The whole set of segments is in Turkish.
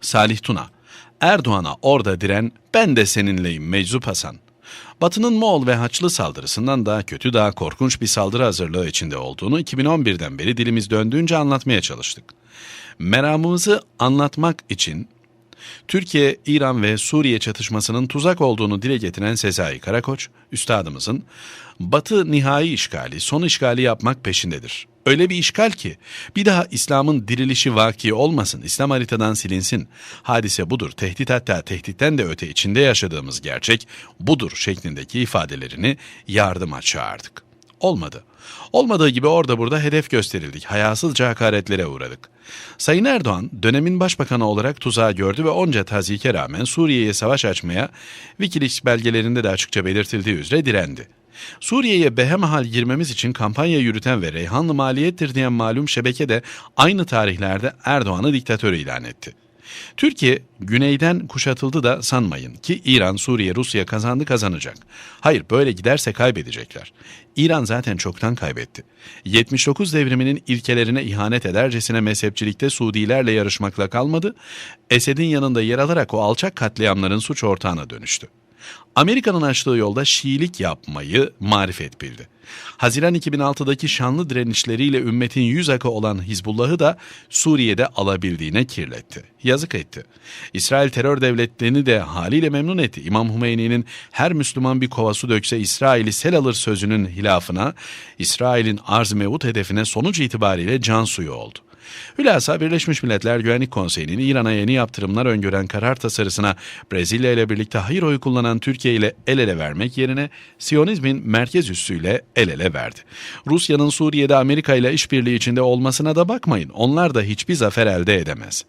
Salih Tuna, Erdoğan'a orada diren ben de seninleyim Meczup Hasan. Batı'nın Moğol ve Haçlı saldırısından daha kötü daha korkunç bir saldırı hazırlığı içinde olduğunu 2011'den beri dilimiz döndüğünce anlatmaya çalıştık. Meramımızı anlatmak için Türkiye, İran ve Suriye çatışmasının tuzak olduğunu dile getiren Sezai Karakoç, üstadımızın Batı nihai işgali, son işgali yapmak peşindedir. Öyle bir işgal ki bir daha İslam'ın dirilişi vaki olmasın, İslam haritadan silinsin. Hadise budur, tehdit hatta tehditten de öte içinde yaşadığımız gerçek budur şeklindeki ifadelerini yardıma çağırdık. Olmadı. Olmadığı gibi orada burada hedef gösterildik. Hayasızca hakaretlere uğradık. Sayın Erdoğan dönemin başbakanı olarak tuzağı gördü ve onca tazike rağmen Suriye'ye savaş açmaya Wikileaks belgelerinde de açıkça belirtildiği üzere direndi. Suriye'ye behemahal girmemiz için kampanya yürüten ve Reyhanlı maliyettir diyen malum şebeke de aynı tarihlerde Erdoğan'ı diktatör ilan etti. Türkiye güneyden kuşatıldı da sanmayın ki İran, Suriye, Rusya kazandı kazanacak. Hayır böyle giderse kaybedecekler. İran zaten çoktan kaybetti. 79 devriminin ilkelerine ihanet edercesine mezhepçilikte Suudilerle yarışmakla kalmadı, Esed'in yanında yer alarak o alçak katliamların suç ortağına dönüştü. Amerika'nın açtığı yolda Şiilik yapmayı marifet bildi. Haziran 2006'daki şanlı direnişleriyle ümmetin yüz akı olan Hizbullah'ı da Suriye'de alabildiğine kirletti. Yazık etti. İsrail terör devletlerini de haliyle memnun etti. İmam Hümeyni'nin her Müslüman bir kova su dökse İsrail'i sel alır sözünün hilafına, İsrail'in arz mevut hedefine sonuç itibariyle can suyu oldu. Hülasa Birleşmiş Milletler Güvenlik Konseyi'nin İran'a yeni yaptırımlar öngören karar tasarısına Brezilya ile birlikte hayır oyu kullanan Türkiye ile el ele vermek yerine Siyonizmin merkez üssüyle el ele verdi. Rusya'nın Suriye'de Amerika ile işbirliği içinde olmasına da bakmayın. Onlar da hiçbir zafer elde edemez.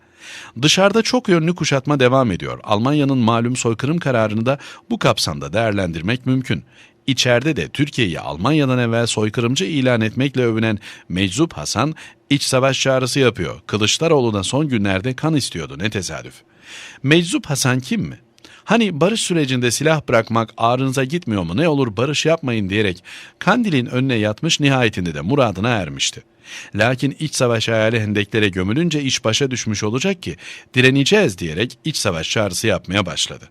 Dışarıda çok yönlü kuşatma devam ediyor. Almanya'nın malum soykırım kararını da bu kapsamda değerlendirmek mümkün. İçeride de Türkiye'yi Almanya'dan evvel soykırımcı ilan etmekle övünen Meczup Hasan iç savaş çağrısı yapıyor. Kılıçdaroğlu da son günlerde kan istiyordu ne tesadüf. Meczup Hasan kim mi? Hani barış sürecinde silah bırakmak ağrınıza gitmiyor mu ne olur barış yapmayın diyerek Kandil'in önüne yatmış nihayetinde de muradına ermişti. Lakin iç savaş hayali hendeklere gömülünce iş başa düşmüş olacak ki direneceğiz diyerek iç savaş çağrısı yapmaya başladı.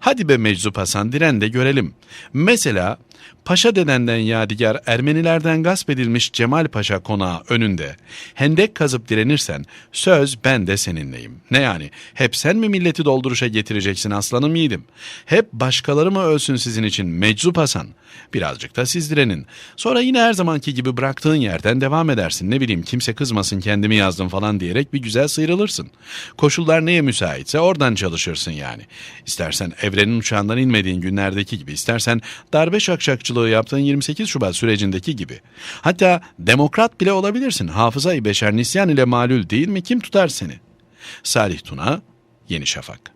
Hadi be Meczup Hasan diren de görelim. Mesela Paşa dedenden yadigar Ermenilerden gasp edilmiş Cemal Paşa konağı önünde hendek kazıp direnirsen söz ben de seninleyim. Ne yani hep sen mi milleti dolduruşa getireceksin aslanım yiğidim? Hep başkaları mı ölsün sizin için meczup Hasan? Birazcık da siz direnin. Sonra yine her zamanki gibi bıraktığın yerden devam edersin. Ne bileyim kimse kızmasın kendimi yazdım falan diyerek bir güzel sıyrılırsın. Koşullar neye müsaitse oradan çalışırsın yani. İstersen evrenin uçağından inmediğin günlerdeki gibi istersen darbe şakşakçılığı gazeteciliği yaptığın 28 Şubat sürecindeki gibi. Hatta demokrat bile olabilirsin. Hafızayı beşer nisyan ile malul değil mi? Kim tutar seni? Salih Tuna, Yeni Şafak